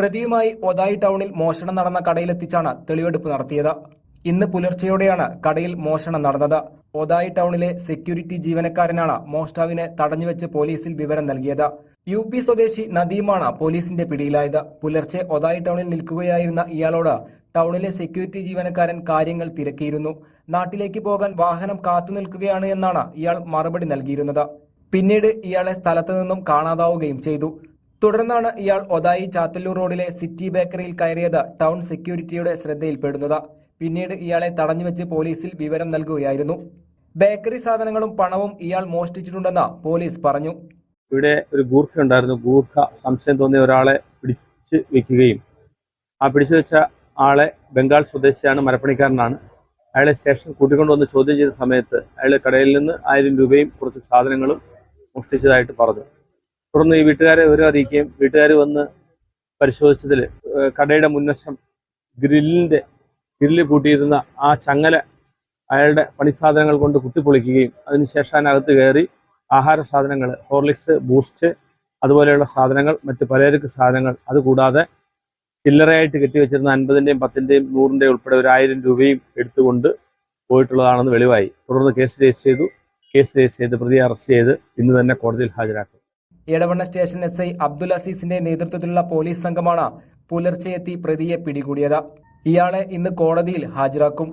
പ്രതിയുമായി ഒതായി ടൗണിൽ മോഷണം നടന്ന കടയിലെത്തിച്ചാണ് തെളിവെടുപ്പ് നടത്തിയത്. ഇന്ന് പുലർച്ചെയോടെയാണ് കടയിൽ മോഷണം നടന്നത്. ഒതായി ടൗണിലെ സെക്യൂരിറ്റി ജീവനക്കാരനാണ് മോഷ്ടാവിനെ തടഞ്ഞുവെച്ച് പോലീസിൽ വിവരം നൽകിയത്. യു പി സ്വദേശി നദീമാണ് പോലീസിന്റെ പിടിയിലായത്. പുലർച്ചെ ഒതായി ടൗണിൽ നിൽക്കുകയായിരുന്ന ഇയാളോട് ടൗണിലെ സെക്യൂരിറ്റി ജീവനക്കാരൻ കാര്യങ്ങൾ തിരക്കിയിരുന്നു. നാട്ടിലേക്ക് പോകാൻ വാഹനം കാത്തു നിൽക്കുകയാണ് എന്നാണ് ഇയാൾ മറുപടി നൽകിയിരുന്നത്. പിന്നീട് ഇയാളെ സ്ഥലത്തു നിന്നും കാണാതാവുകയും ചെയ്തു. തുടർന്നാണ് ഇയാൾ ഒതായി ചാത്തല്ലൂർ റോഡിലെ സിറ്റി ബേക്കറിയിൽ കയറിയത് ടൗൺ സെക്യൂരിറ്റിയുടെ ശ്രദ്ധയിൽപ്പെടുന്നത്. പിന്നീട് ഇയാളെ തടഞ്ഞുവെച്ച് പോലീസിൽ വിവരം നൽകുകയായിരുന്നു. ബേക്കറി സാധനങ്ങളും പണവും ഇയാൾ മോഷ്ടിച്ചിട്ടുണ്ടെന്ന് പോലീസ് പറഞ്ഞു. ഇവിടെ ഒരു ഗൂർഖ ഉണ്ടായിരുന്നു. ഗൂർഖ സംശയം തോന്നിയ ഒരാളെ പിടിച്ച് വെക്കുകയും ആ പിടിച്ചു വെച്ച ആളെ ബംഗാൾ സ്വദേശിയാണ് മരപ്പണിക്കാരനാണ്. അയാളെ സ്റ്റേഷൻ കൂട്ടിക്കൊണ്ടുവന്ന് ചോദ്യം ചെയ്ത സമയത്ത് അയാളെ കടയിൽ നിന്ന് ആയിരം രൂപയും കുറച്ച് സാധനങ്ങളും മോഷ്ടിച്ചതായിട്ട് പറഞ്ഞു. തുടർന്ന് ഈ വീട്ടുകാരെ വിവരം അറിയിക്കുകയും വീട്ടുകാർ വന്ന് പരിശോധിച്ചതിൽ കടയുടെ മുൻവശം ഗ്രില്ലിന്റെ ഗ്രില്ല് കൂട്ടിയിരുന്ന ആ ചങ്ങല അയാളുടെ പണിസാധനങ്ങൾ കൊണ്ട് കുത്തിപ്പൊളിക്കുകയും അതിനുശേഷം അതിനകത്ത് കയറി ആഹാര സാധനങ്ങൾ ഹോർലിക്സ് ബൂസ്റ്റ് അതുപോലെയുള്ള സാധനങ്ങൾ മറ്റ് പലചരക്ക് സാധനങ്ങൾ അതുകൂടാതെ ചില്ലറയായിട്ട് കെട്ടിവെച്ചിരുന്ന അൻപതിന്റെയും പത്തിന്റെയും നൂറിന്റെയും ഉൾപ്പെടെ ഒരു ആയിരം രൂപയും എടുത്തുകൊണ്ട് പോയിട്ടുള്ളതാണെന്ന് വെളിവായി. തുടർന്ന് കേസ് രജിസ്റ്റർ ചെയ്തു. കേസ് രജിസ്റ്റർ ചെയ്ത് പ്രതിയെ അറസ്റ്റ് ചെയ്ത് ഇന്ന് തന്നെ കോടതിയിൽ ഹാജരാക്കും. Edavanna station S I Abdul അസീസിന്റെ നേതൃത്വത്തിലുള്ള പോലീസ് സംഘമാണ് പുലർച്ചെയെത്തി പ്രതിയെ പിടികൂടിയത്. ഇയാളെ ഇന്ന് കോടതിയിൽ ഹാജരാക്കും.